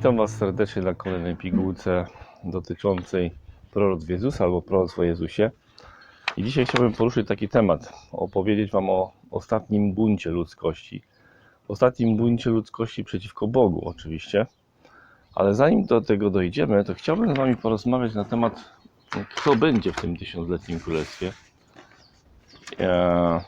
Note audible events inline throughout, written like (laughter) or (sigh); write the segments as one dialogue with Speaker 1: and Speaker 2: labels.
Speaker 1: Witam Was serdecznie na kolejnej pigułce dotyczącej proroctw Jezusa albo proroctw o Jezusie. I dzisiaj chciałbym poruszyć taki temat, opowiedzieć Wam o ostatnim buncie ludzkości. Ostatnim buncie ludzkości przeciwko Bogu oczywiście. Ale zanim do tego dojdziemy, to chciałbym z Wami porozmawiać na temat, kto będzie w tym tysiącletnim królestwie. Eee,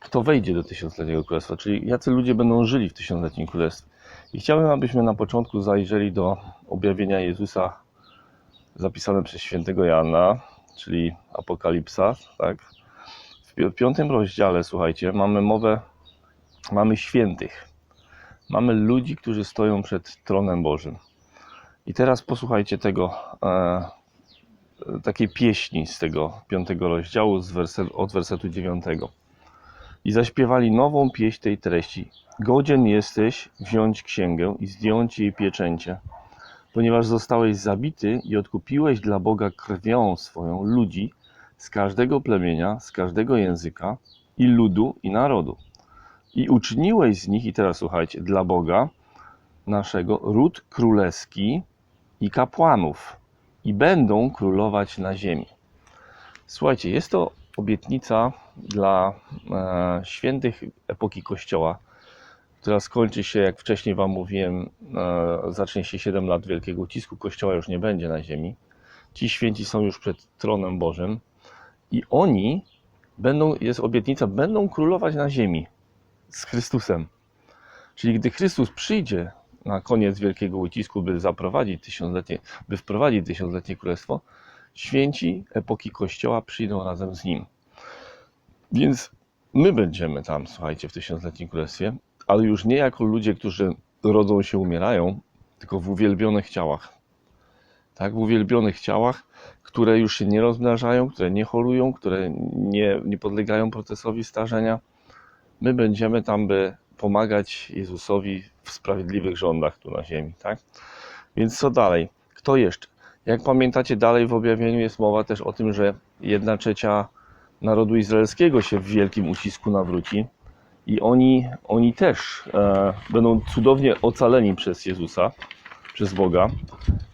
Speaker 1: Kto wejdzie do tysiącletniego królestwa, czyli jacy ludzie będą żyli w tysiącletnim królestwie. I chciałbym, abyśmy na początku zajrzeli do objawienia Jezusa zapisane przez świętego Jana, czyli Apokalipsa, tak? W pi- piątym rozdziale, słuchajcie, mamy mowę, mamy świętych. Mamy ludzi, którzy stoją przed tronem Bożym. I teraz posłuchajcie tego, e, takiej pieśni z tego piątego rozdziału, z werset, od wersetu dziewiątego. I zaśpiewali nową pieśń tej treści. Godzien jesteś wziąć księgę i zdjąć jej pieczęcie, ponieważ zostałeś zabity i odkupiłeś dla Boga krwią swoją ludzi z każdego plemienia, z każdego języka i ludu i narodu. I uczyniłeś z nich, i teraz słuchajcie, dla Boga naszego ród królewski i kapłanów, i będą królować na ziemi. Słuchajcie, jest to obietnica dla e, świętych epoki Kościoła, która skończy się, jak wcześniej Wam mówiłem, e, zacznie się 7 lat wielkiego ucisku, Kościoła już nie będzie na ziemi. Ci święci są już przed tronem Bożym i oni będą, jest obietnica, będą królować na ziemi z Chrystusem. Czyli gdy Chrystus przyjdzie na koniec wielkiego ucisku, by zaprowadzić tysiącletnie, by wprowadzić tysiącletnie królestwo, święci epoki Kościoła przyjdą razem z nim. Więc my będziemy tam, słuchajcie, w tysiącletnim królestwie, ale już nie jako ludzie, którzy rodzą się, umierają, tylko w uwielbionych ciałach. Tak, w uwielbionych ciałach, które już się nie rozmnażają, które nie chorują, które nie, nie podlegają procesowi starzenia. My będziemy tam, by pomagać Jezusowi w sprawiedliwych rządach tu na ziemi, tak? Więc co dalej? Kto jeszcze? Jak pamiętacie, dalej w objawieniu jest mowa też o tym, że jedna trzecia narodu izraelskiego się w wielkim ucisku nawróci i oni, oni też e, będą cudownie ocaleni przez Jezusa, przez Boga,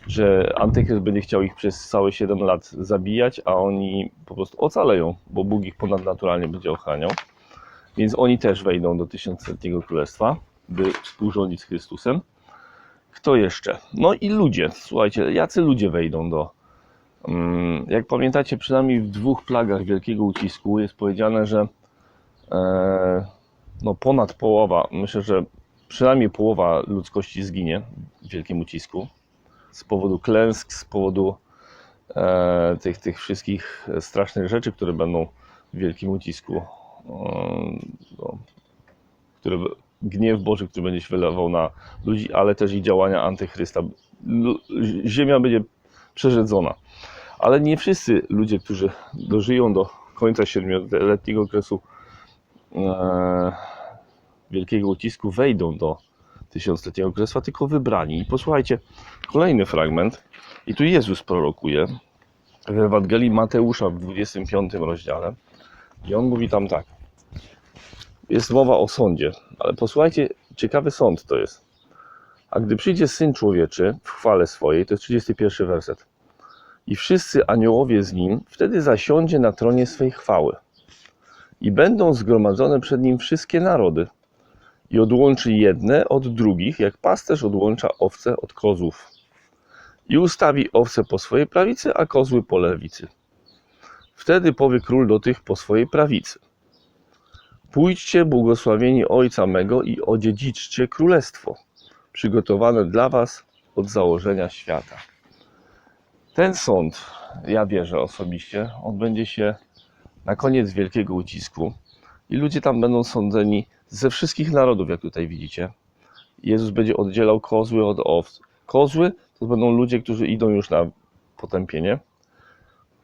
Speaker 1: że Antychryst będzie chciał ich przez całe 7 lat zabijać, a oni po prostu ocaleją, bo Bóg ich ponadnaturalnie będzie ochraniał. Więc oni też wejdą do tysiącletniego królestwa, by współrządzić z Chrystusem. Kto jeszcze? No i ludzie. Słuchajcie, jacy ludzie wejdą do. mm, Jak pamiętacie, przynajmniej w dwóch plagach wielkiego ucisku jest powiedziane, że e, no ponad połowa, myślę, że przynajmniej połowa ludzkości zginie w wielkim ucisku z powodu klęsk, z powodu e, tych, tych wszystkich strasznych rzeczy, które będą w wielkim ucisku, e, no, które gniew Boży, który będzie się wylewał na ludzi, ale też i działania antychrysta. Ziemia będzie przerzedzona. Ale nie wszyscy ludzie, którzy dożyją do końca siedmioletniego okresu e, wielkiego ucisku, wejdą do tysiącletniego królestwa, tylko wybrani. I posłuchajcie, kolejny fragment. I tu Jezus prorokuje w Ewangelii Mateusza w 25 rozdziale. I on mówi tam tak. Jest mowa o sądzie, ale posłuchajcie, ciekawy sąd to jest. A gdy przyjdzie Syn Człowieczy w chwale swojej, to jest 31 werset. I wszyscy aniołowie z nim, wtedy zasiądzie na tronie swej chwały. I będą zgromadzone przed nim wszystkie narody. I odłączy jedne od drugich, jak pasterz odłącza owce od kozłów. I ustawi owce po swojej prawicy, a kozły po lewicy. Wtedy powie król do tych po swojej prawicy. Pójdźcie, błogosławieni Ojca mego i odziedziczcie królestwo, przygotowane dla was od założenia świata. Ten sąd, ja wierzę osobiście, odbędzie się na koniec wielkiego ucisku i ludzie tam będą sądzeni ze wszystkich narodów, jak tutaj widzicie. Jezus będzie oddzielał kozły od owc. Kozły to będą ludzie, którzy idą już na potępienie.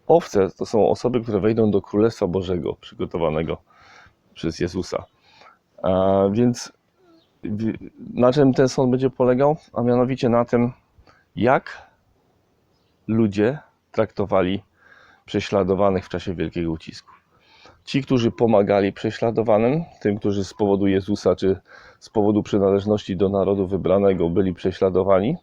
Speaker 1: Owce to są osoby, które wejdą do Królestwa Bożego, przygotowanego przez Jezusa. Więc na czym ten sąd będzie polegał? A mianowicie na tym, jak ludzie traktowali prześladowanych w czasie wielkiego ucisku. Ci, którzy pomagali prześladowanym, tym, którzy z powodu Jezusa czy z powodu przynależności do narodu wybranego byli prześladowani.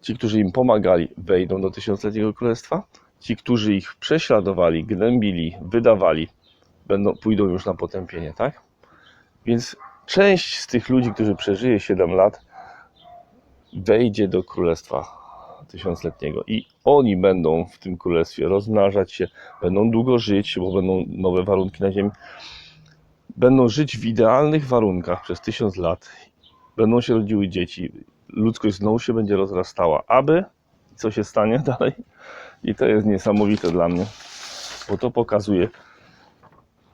Speaker 1: Ci, którzy im pomagali, wejdą do tysiącletniego królestwa. Ci, którzy ich prześladowali, gnębili, wydawali, będą, pójdą już na potępienie, tak? Więc część z tych ludzi, którzy przeżyje 7 lat, wejdzie do królestwa tysiącletniego i oni będą w tym królestwie rozmnażać się, będą długo żyć, bo będą nowe warunki na ziemi. Będą żyć w idealnych warunkach przez tysiąc lat. Będą się rodziły dzieci. Ludzkość znowu się będzie rozrastała. Aby co się stanie (laughs) dalej? I to jest niesamowite dla mnie, bo to pokazuje,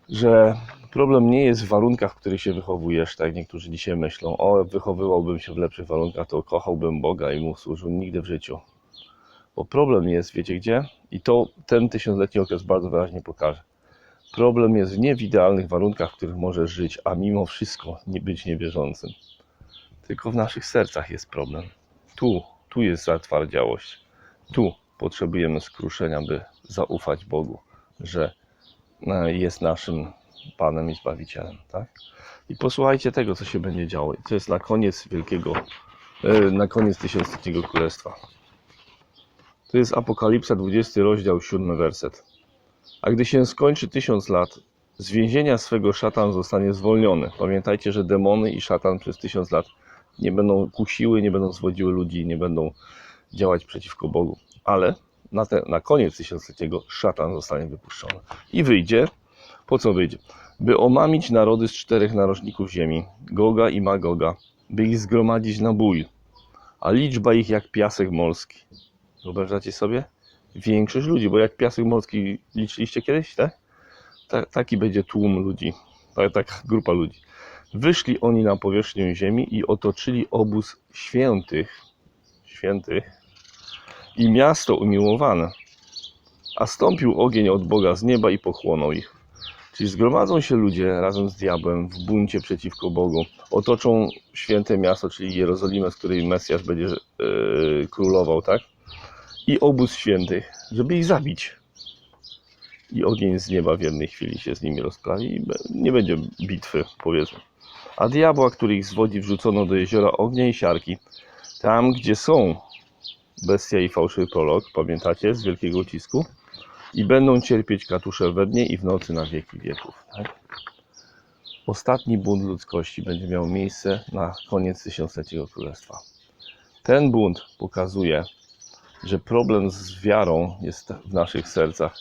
Speaker 1: że problem nie jest w warunkach, w których się wychowujesz, tak jak niektórzy dzisiaj myślą. O, wychowywałbym się w lepszych warunkach, to kochałbym Boga i mu służył nigdy w życiu. Bo problem jest, wiecie gdzie? I to ten tysiącletni okres bardzo wyraźnie pokaże. Problem jest nie w idealnych warunkach, w których możesz żyć, a mimo wszystko nie być niewierzącym. Tylko w naszych sercach jest problem. Tu, tu jest zatwardziałość. Tu potrzebujemy skruszenia, by zaufać Bogu, że jest naszym Panem i Zbawicielem. Tak? I posłuchajcie tego, co się będzie działo. I To jest na koniec wielkiego, e, na koniec tysiącletniego królestwa. To jest Apokalipsa, 20 rozdział, 7 werset. A gdy się skończy tysiąc lat, z więzienia swego szatan zostanie zwolniony. Pamiętajcie, że demony i szatan przez tysiąc lat nie będą kusiły, nie będą zwodziły ludzi, nie będą działać przeciwko Bogu. Ale na, te, na koniec tysiącleciego szatan zostanie wypuszczony. I wyjdzie. Po co wyjdzie? By omamić narody z czterech narożników ziemi, Goga i Magoga, by ich zgromadzić na bój, a liczba ich jak piasek morski. Wyobrażacie sobie? Większość ludzi, bo jak piasek morski liczyliście kiedyś, tak? Ta, taki będzie tłum ludzi, ta, taka grupa ludzi. Wyszli oni na powierzchnię ziemi i otoczyli obóz świętych, świętych i miasto umiłowane. A stąpił ogień od Boga z nieba i pochłonął ich. Czyli zgromadzą się ludzie razem z diabłem w buncie przeciwko Bogu, otoczą święte miasto, czyli Jerozolimę, z której Mesjasz będzie yy, królował, tak? I obóz świętych, żeby ich zabić. I ogień z nieba w jednej chwili się z nimi rozprawi i nie będzie bitwy, powiedzmy. A diabła, który ich zwodzi, wrzucono do jeziora ognia i siarki. Tam, gdzie są bestia i fałszywy prorok, pamiętacie, z wielkiego ucisku? I będą cierpieć katusze we dnie i w nocy na wieki wieków. Tak? Ostatni bunt ludzkości będzie miał miejsce na koniec tysiącleciego królestwa. Ten bunt pokazuje, że problem z wiarą jest w naszych sercach,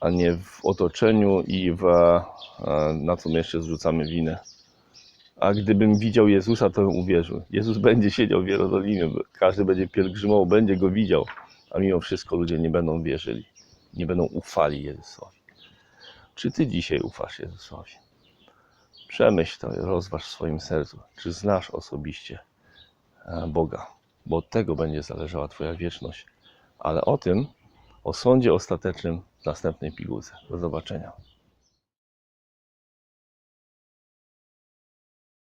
Speaker 1: a nie w otoczeniu i w, e, na co my jeszcze zrzucamy winę. A gdybym widział Jezusa, to bym uwierzył. Jezus będzie siedział w Jerozolimie, każdy będzie pielgrzymował, będzie go widział, a mimo wszystko ludzie nie będą wierzyli, nie będą ufali Jezusowi. Czy ty dzisiaj ufasz Jezusowi? Przemyśl to, rozważ w swoim sercu, czy znasz osobiście e, Boga, bo od tego będzie zależała Twoja wieczność. Ale o tym, o sądzie ostatecznym w następnej pigułce. Do zobaczenia.